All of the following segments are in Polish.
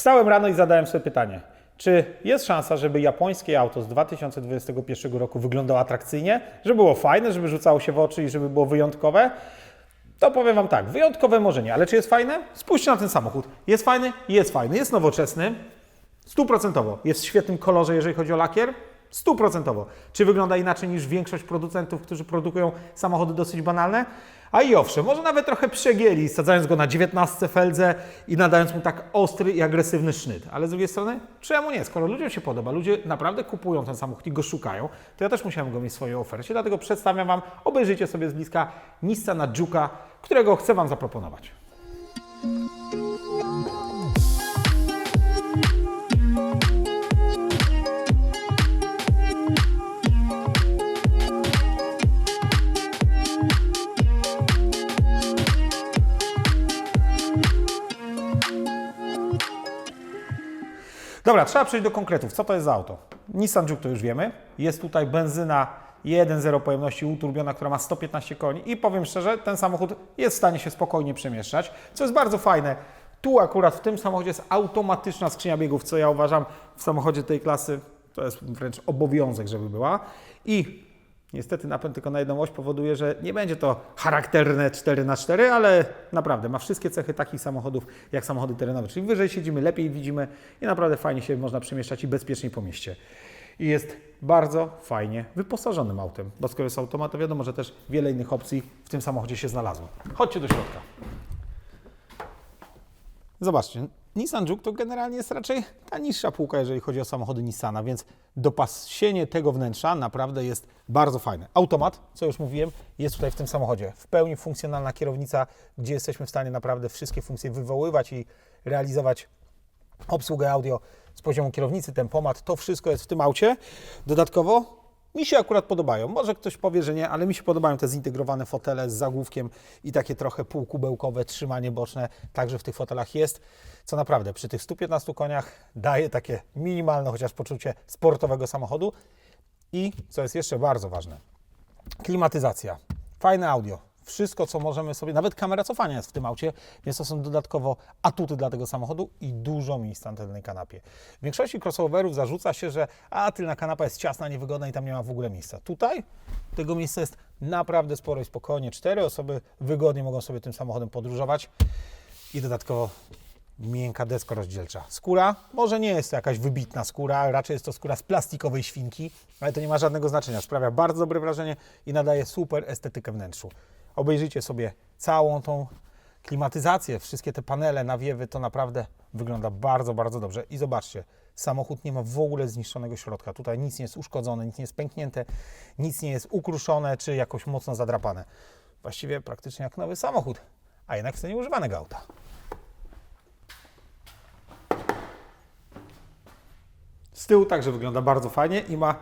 Wstałem rano i zadałem sobie pytanie, czy jest szansa, żeby japońskie auto z 2021 roku wyglądało atrakcyjnie, żeby było fajne, żeby rzucało się w oczy i żeby było wyjątkowe? To powiem Wam tak, wyjątkowe może nie, ale czy jest fajne? Spójrzcie na ten samochód. Jest fajny? Jest fajny. Jest nowoczesny. Stuprocentowo. Jest w świetnym kolorze, jeżeli chodzi o lakier. Stuprocentowo. Czy wygląda inaczej niż większość producentów, którzy produkują samochody dosyć banalne? A i owszem, może nawet trochę przegięli, sadzając go na 19 feldze i nadając mu tak ostry i agresywny sznyt. Ale z drugiej strony, czemu nie? Skoro ludziom się podoba, ludzie naprawdę kupują ten samochód i go szukają, to ja też musiałem go mieć w swojej ofercie. Dlatego przedstawiam Wam, obejrzyjcie sobie z bliska Nissana Juke'a, którego chcę Wam zaproponować. Dobra, trzeba przejść do konkretów. Co to jest za auto? Nissan Juke to już wiemy. Jest tutaj benzyna 1.0 pojemności uturbiona, która ma 115 koni i powiem szczerze, ten samochód jest w stanie się spokojnie przemieszczać, co jest bardzo fajne. Tu akurat w tym samochodzie jest automatyczna skrzynia biegów, co ja uważam w samochodzie tej klasy to jest wręcz obowiązek, żeby była. I niestety napęd tylko na jedną oś powoduje, że nie będzie to charakterne 4x4, ale naprawdę ma wszystkie cechy takich samochodów jak samochody terenowe. Czyli wyżej siedzimy, lepiej widzimy i naprawdę fajnie się można przemieszczać i bezpieczniej po mieście. I jest bardzo fajnie wyposażonym autem, bo skoro jest automat, to wiadomo, że też wiele innych opcji w tym samochodzie się znalazło. Chodźcie do środka. Zobaczcie, Nissan Juke to generalnie jest raczej ta niższa półka, jeżeli chodzi o samochody Nissana, więc dopasienie tego wnętrza naprawdę jest bardzo fajne. Automat, co już mówiłem, jest tutaj w tym samochodzie. W pełni funkcjonalna kierownica, gdzie jesteśmy w stanie naprawdę wszystkie funkcje wywoływać i realizować obsługę audio z poziomu kierownicy, tempomat, to wszystko jest w tym aucie. Dodatkowo mi się akurat podobają. Może ktoś powie, że nie, ale mi się podobają te zintegrowane fotele z zagłówkiem i takie trochę półkubełkowe trzymanie boczne. Także w tych fotelach jest, co naprawdę przy tych 115 koniach daje takie minimalne chociaż poczucie sportowego samochodu. I co jest jeszcze bardzo ważne, klimatyzacja, fajne audio, wszystko, co możemy sobie, nawet kamera cofania jest w tym aucie, więc to są dodatkowo atuty dla tego samochodu i dużo miejsca na tylnej kanapie. W większości crossoverów zarzuca się, że a tylna kanapa jest ciasna, niewygodna i tam nie ma w ogóle miejsca. Tutaj tego miejsca jest naprawdę sporo i spokojnie. Cztery osoby wygodnie mogą sobie tym samochodem podróżować i dodatkowo miękka deska rozdzielcza. Skóra może nie jest to jakaś wybitna skóra, raczej jest to skóra z plastikowej świnki, ale to nie ma żadnego znaczenia. Sprawia bardzo dobre wrażenie i nadaje super estetykę wnętrzu. Obejrzyjcie sobie całą tą klimatyzację, wszystkie te panele, nawiewy, to naprawdę wygląda bardzo, bardzo dobrze. I zobaczcie, samochód nie ma w ogóle zniszczonego środka. Tutaj nic nie jest uszkodzone, nic nie jest pęknięte, nic nie jest ukruszone czy jakoś mocno zadrapane. Właściwie praktycznie jak nowy samochód, a jednak w cenie używanego auta. Z tyłu także wygląda bardzo fajnie i ma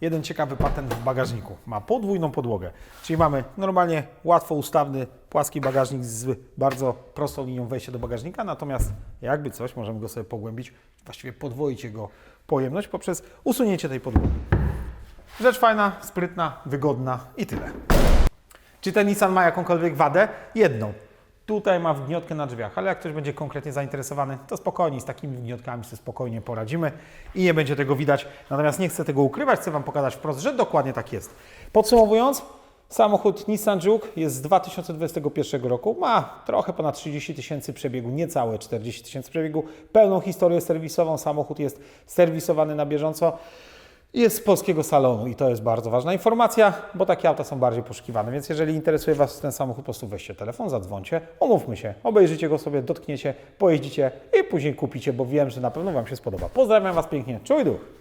jeden ciekawy patent w bagażniku. Ma podwójną podłogę, czyli mamy normalnie łatwo ustawny, płaski bagażnik z bardzo prostą linią wejścia do bagażnika, natomiast jakby coś, możemy go sobie pogłębić, właściwie podwoić jego pojemność poprzez usunięcie tej podłogi. Rzecz fajna, sprytna, wygodna i tyle. Czy ten Nissan ma jakąkolwiek wadę? Jedną. Tutaj ma wgniotkę na drzwiach, ale jak ktoś będzie konkretnie zainteresowany, to spokojnie, z takimi wgniotkami sobie spokojnie poradzimy i nie będzie tego widać. Natomiast nie chcę tego ukrywać, chcę Wam pokazać wprost, że dokładnie tak jest. Podsumowując, samochód Nissan Juke jest z 2021 roku, ma trochę ponad 30 tysięcy przebiegu, niecałe 40 tysięcy przebiegu, pełną historię serwisową, samochód jest serwisowany na bieżąco. Jest z polskiego salonu i to jest bardzo ważna informacja, bo takie auta są bardziej poszukiwane. Więc jeżeli interesuje Was ten samochód, po prostu weźcie telefon, zadzwońcie, umówmy się, obejrzycie go sobie, dotkniecie, pojeździcie i później kupicie, bo wiem, że na pewno Wam się spodoba. Pozdrawiam Was pięknie, czuj duch!